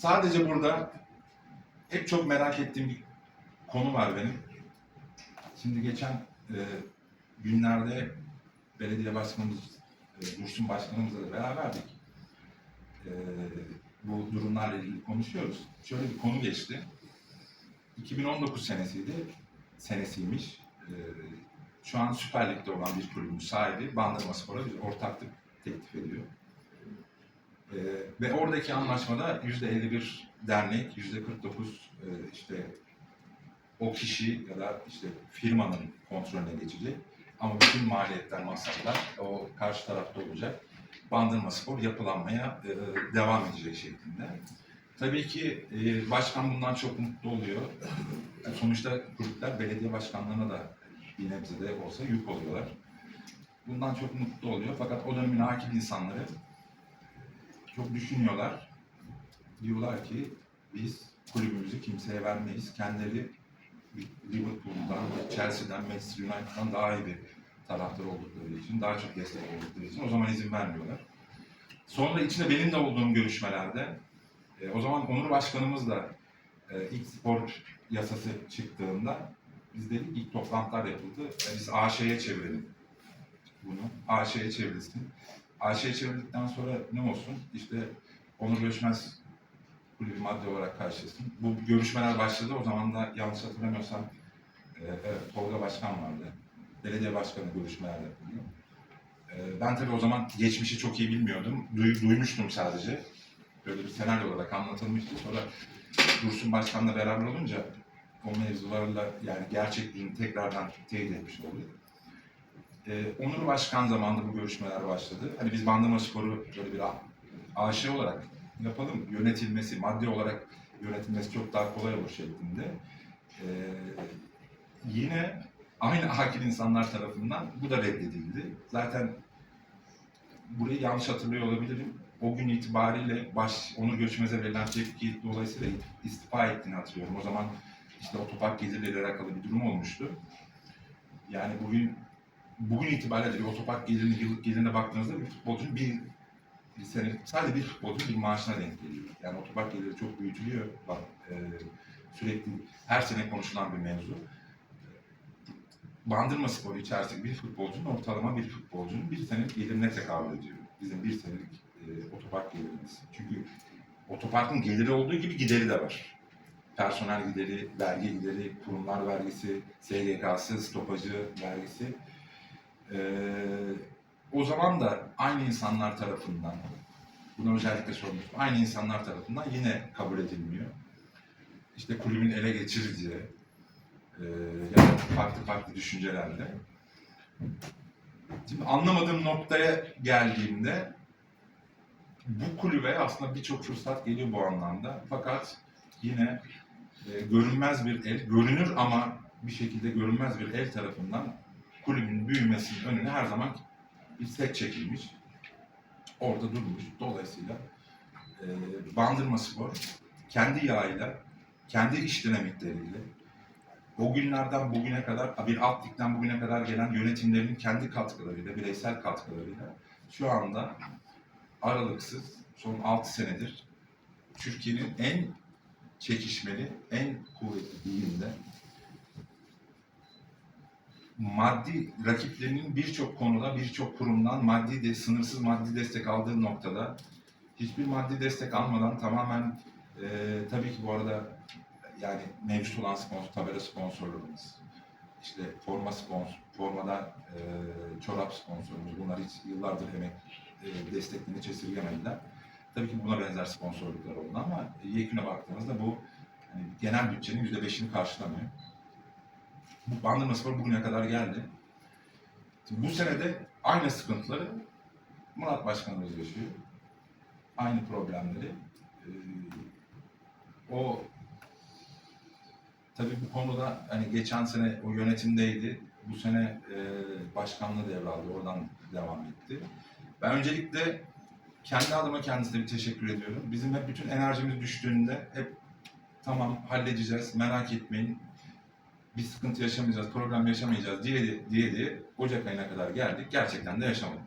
Sadece burada hep çok merak ettiğim bir konu var benim. Şimdi geçen e, günlerde belediye başkanımız, e, Dursun başkanımızla da beraberdik. E, bu durumlarla ilgili konuşuyoruz. Şöyle bir konu geçti. 2019 senesiydi, senesiymiş. E, şu an Süper Lig'de olan bir kulübün sahibi Bandırma Spor'a bir ortaklık teklif ediyor. Ee, ve oradaki anlaşmada yüzde 51 dernek, yüzde 49 e, işte o kişi ya da işte firmanın kontrolüne geçecek. Ama bütün maliyetler, masraflar o karşı tarafta olacak. Bandırma Spor yapılanmaya e, devam edecek şeklinde. Tabii ki e, başkan bundan çok mutlu oluyor. Yani sonuçta kulüpler belediye başkanlarına da bir nebze de olsa yük oluyorlar. Bundan çok mutlu oluyor. Fakat o dönemin hakim insanları çok düşünüyorlar. Diyorlar ki biz kulübümüzü kimseye vermeyiz. Kendileri Liverpool'dan, Chelsea'den, Manchester United'dan daha iyi bir taraftar oldukları için, daha çok destek oldukları için o zaman izin vermiyorlar. Sonra içinde benim de olduğum görüşmelerde, e, o zaman Onur Başkanımız da e, ilk spor yasası çıktığında biz dedik ilk toplantılar yapıldı. E, biz AŞ'ye çevirelim bunu. AŞ'ye çevrilsin. AŞ'ye çevirdikten sonra ne olsun? İşte Onur Göçmez kulübü madde olarak karşılasın. Bu görüşmeler başladı. O zaman da yanlış hatırlamıyorsam e, evet, Tolga Başkan vardı. Belediye başkanı görüşmeler yapılıyor. E, ben tabii o zaman geçmişi çok iyi bilmiyordum. Duy- duymuştum sadece. Böyle bir senaryo olarak anlatılmıştı. Sonra Dursun Başkan'la beraber olunca o mevzularla yani gerçekliğini tekrardan teyit etmiş olduk. Ee, Onur Başkan zamanında bu görüşmeler başladı. Hani biz Bandırma Spor'u böyle bir A- AŞ olarak yapalım. Yönetilmesi, maddi olarak yönetilmesi çok daha kolay olur şeklinde. Ee, yine aynı akil insanlar tarafından bu da reddedildi. Zaten burayı yanlış hatırlıyor olabilirim. O gün itibariyle baş, Onur Göçmez'e verilen tepki dolayısıyla istifa ettiğini hatırlıyorum. O zaman işte otopark gelirleriyle alakalı bir durum olmuştu. Yani bugün bugün itibariyle bir otopark gelirine, yıllık gelirine baktığınızda bir futbolcunun bir, bir sene, sadece bir futbolcunun bir maaşına denk geliyor. Yani otopark geliri çok büyütülüyor. Bak, e, sürekli her sene konuşulan bir mevzu. Bandırma sporu içerisinde bir futbolcunun ortalama bir futbolcunun bir senelik gelirine tekabül ediyor. Bizim bir senelik e, otopark gelirimiz. Çünkü otoparkın geliri olduğu gibi gideri de var personel gideri, vergi gideri, kurumlar vergisi, SGK'sı, stopajı vergisi. Ee, o zaman da aynı insanlar tarafından, bunu özellikle sormuştum, aynı insanlar tarafından yine kabul edilmiyor. İşte kulübün ele geçireceği e, ya farklı farklı düşüncelerle. Şimdi anlamadığım noktaya geldiğimde bu kulübe aslında birçok fırsat geliyor bu anlamda. Fakat yine e, görünmez bir el, görünür ama bir şekilde görünmez bir el tarafından kulübün büyümesinin önüne her zaman bir set çekilmiş. Orada durmuş. Dolayısıyla e, Bandırma Spor kendi yağıyla, kendi iş dinamikleriyle o günlerden bugüne kadar, bir alt ligden bugüne kadar gelen yönetimlerin kendi katkılarıyla, bireysel katkılarıyla şu anda aralıksız son 6 senedir Türkiye'nin en çekişmeli, en kuvvetli liginde maddi rakiplerinin birçok konuda, birçok kurumdan maddi de sınırsız maddi destek aldığı noktada hiçbir maddi destek almadan tamamen e, tabii ki bu arada yani mevcut olan sponsor, tabela sponsorlarımız, işte forma sponsor, formada e, çorap sponsorumuz bunlar hiç yıllardır emek e, desteklerini hiç esirgemediler. Tabii ki buna benzer sponsorluklar oldu ama yeküne baktığımızda bu hani genel bütçenin yüzde beşini karşılamıyor. Bu Bandırma Spor bugüne kadar geldi. Şimdi bu senede aynı sıkıntıları Murat Başkanımız yaşıyor. Aynı problemleri. Ee, o tabii bu konuda hani geçen sene o yönetimdeydi. Bu sene e, başkanlığı devraldı. Oradan devam etti. Ben öncelikle kendi adıma kendisine bir teşekkür ediyorum. Bizim hep bütün enerjimiz düştüğünde hep tamam halledeceğiz, merak etmeyin, bir sıkıntı yaşamayacağız, problem yaşamayacağız diye diye, diye Ocak ayına kadar geldik. Gerçekten de yaşamadık.